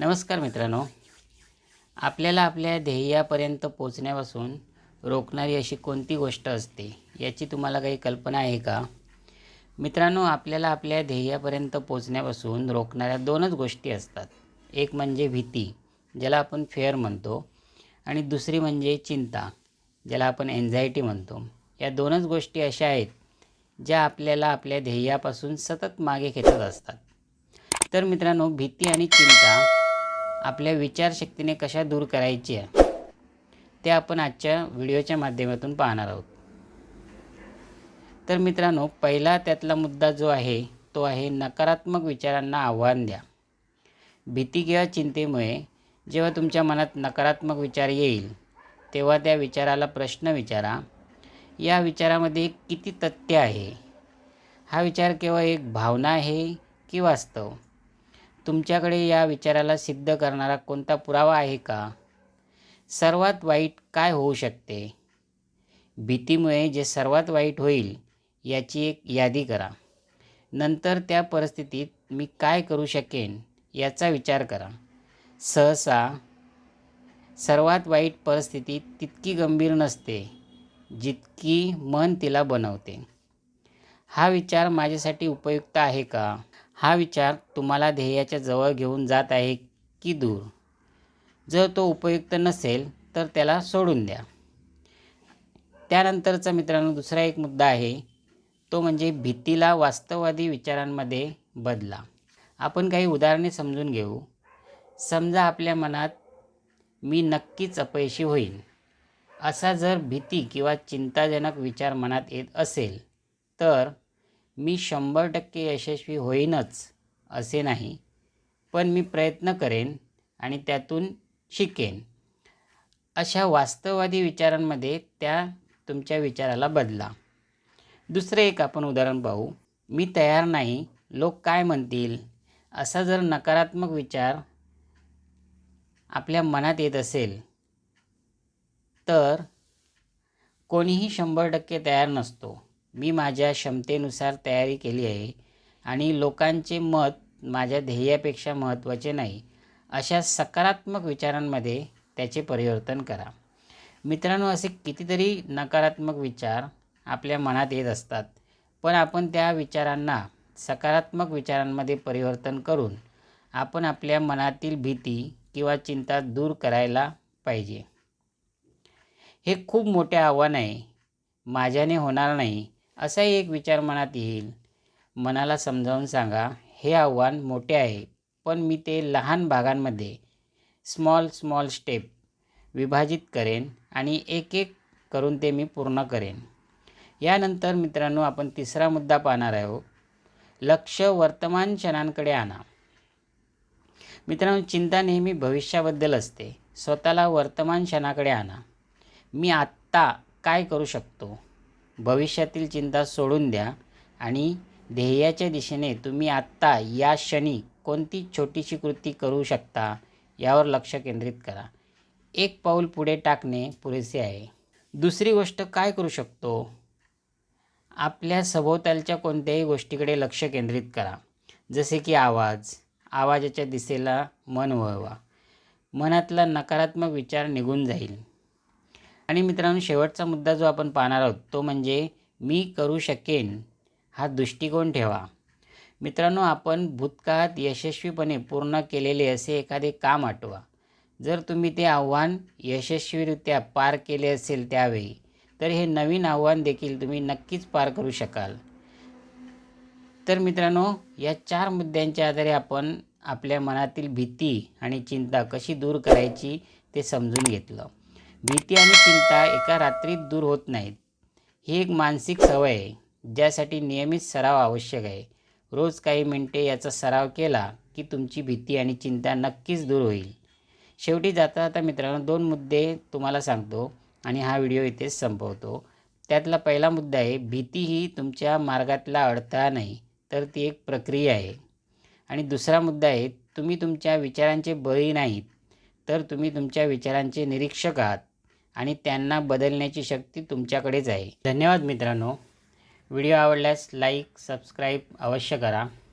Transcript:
नमस्कार मित्रांनो. आपल्याला आपल्या ध्येयापर्यंत पोचण्यापासून रोखणारी अशी कोणती गोष्ट असते याची तुम्हाला काही कल्पना आहे का? मित्रांनो आपल्याला आपल्या ध्येयापर्यंत पोचण्यापासून रोखणाऱ्या दोनच गोष्टी असतात. एक म्हणजे भीती ज्याला आपण फेअर म्हणतो आणि दुसरी म्हणजे चिंता ज्याला आपण एन्झायटी म्हणतो. या दोनच गोष्टी अशा आहेत ज्या आपल्याला आपल्या ध्येयापासून सतत मागे खेचत असतात. तर मित्रांनो भीती आणि चिंता आपल्या विचारशक्तीने कशा दूर करायच्या ते आपण आजच्या व्हिडिओच्या माध्यमातून पाहणार आहोत. तर मित्रांनो पहिला त्यातला मुद्दा जो आहे तो आहे नकारात्मक विचारांना आव्हान द्या. भीती किंवा चिंतेमुळे जेव्हा तुमच्या मनात नकारात्मक विचार येईल तेव्हा त्या विचाराला प्रश्न विचारा. या विचारामध्ये किती तथ्य आहे? हा विचार केवळ एक भावना आहे की वास्तव? तुमच्याकडे या विचाराला सिद्ध करणारा कोणता पुरावा आहे का? सर्वात वाईट काय होऊ शकते? भीतीमुळे जे सर्वात वाईट होईल याची एक यादी करा. नंतर त्या परिस्थितीत मी काय करू शकेन याचा विचार करा. सहसा सर्वात वाईट परिस्थिती तितकी गंभीर नसते जितकी मन तिला बनवते. हा विचार माझ्यासाठी उपयुक्त आहे का? हा विचार तुम्हाला ध्येयाच्या जवळ घेऊन जात आहे की दूर? जर तो उपयुक्त नसेल तर त्याला सोडून द्या. त्यानंतरचा मित्रांनो दुसरा एक मुद्दा आहे. तो म्हणजे भीतीला वास्तववादी विचारांमध्ये बदला. आपण काही उदाहरणे समजून घेऊ. समजा आपल्या मनात मी नक्कीच अपयशी होईन. असा जर भीती किंवा चिंताजनक विचार मनात येत असेल तर मी शंभर टक्के यशस्वी होईनच असे नाही. पण मी प्रयत्न करेन आणि त्यातून शिकेन. अशा वास्तववादी विचारांमध्ये त्या तुमच्या विचाराला बदला. दुसरे एक आपण उदाहरण पाहू. मी तयार नाही लोक काय म्हणतील? असा जर नकारात्मक विचार आपल्या मनात येत असेल तर कोणीही शंभर टक्के तयार नसतो. मी माझ्या क्षमतेनुसार तयारी केली आहे आणि लोकांचे मत माझ्या ध्येयापेक्षा महत्त्वाचे नाही अशा सकारात्मक विचारांमध्ये त्याचे परिवर्तन करा. मित्रांनो असे कितीतरी नकारात्मक विचार आपल्या मनात येत असतात पण आपण त्या विचारांना सकारात्मक विचारांमध्ये परिवर्तन करून आपण आपल्या मनातील भीती किंवा चिंता दूर करायला पाहिजे. हे खूप मोठे आव्हान आहे. माझ्याने होणार नाही. असाही एक विचार मनात येईल. मनाला समजावून सांगा हे आव्हान मोठे आहे पण मी ते लहान भागांमध्ये स्मॉल स्मॉल स्टेप विभाजित करेन आणि एक एक करून ते मी पूर्ण करेन. यानंतर मित्रांनो आपण तिसरा मुद्दा पाहणार आहोत. लक्ष वर्तमान क्षणांकडे आणा. मित्रांनो चिंता नेहमी भविष्याबद्दल असते. स्वतःला वर्तमान क्षणाकडे आणा. मी आत्ता काय करू शकतो? भविष्यातील चिंता सोडून द्या आणि ध्येयाच्या दिशेने तुम्ही आत्ता या क्षणी कोणती छोटीशी कृती करू शकता यावर लक्ष केंद्रित करा. एक पाऊल पुढे टाकणे पुरेसे आहे. दुसरी गोष्ट काय करू शकतो? आपल्या सभोवतालच्या कोणत्याही गोष्टीकडे लक्ष केंद्रित करा. जसे की आवाज. आवाजाच्या दिशेला मन वळवा. मनातला नकारात्मक विचार निघून जाईल. आणि मित्रांनो शेवटचा मुद्दा जो आपण पाहणार आहोत तो म्हणजे मी करू शकेन हा दृष्टिकोन ठेवा. मित्रांनो आपण भूतकाळात यशस्वीपणे पूर्ण केलेले असे एखादे काम आठवा. जर तुम्ही ते आव्हान यशस्वीरित्या पार केले असेल त्यावेळी तर हे नवीन आव्हान देखील तुम्ही नक्कीच पार करू शकाल. तर मित्रांनो या चार मुद्द्यांच्या आधारे आपण आपल्या मनातील भीती आणि चिंता कशी दूर करायची ते समजून घेतलं. भीती आणि चिंता एका रात्रीत दूर होत नाहीत. ही एक मानसिक सवय आहे ज्यासाठी नियमित सराव आवश्यक आहे. रोज काही मिनटे याचा सराव केला की तुमची भीती आणि चिंता नक्कीच दूर होईल. शेवटी जाता जाता मित्रांनो दोन मुद्दे तुम्हाला सांगतो आणि हा व्हिडिओ इथेच संपवतो. त्यातला पहिला मुद्दा आहे भीती ही तुमच्या मार्गातला अडथळा नाही तर ती एक प्रक्रिया आहे. आणि दुसरा मुद्दा आहे तुम्ही तुमच्या विचारांचे बळी नाहीत तर तुम्ही तुमच्या विचारांचे निरीक्षक आहात. आणि त्यांना बदलण्याची शक्ती तुमच्याकडेच आहे. धन्यवाद मित्रांनो. व्हिडिओ आवडल्यास लाईक सबस्क्राईब अवश्य करा.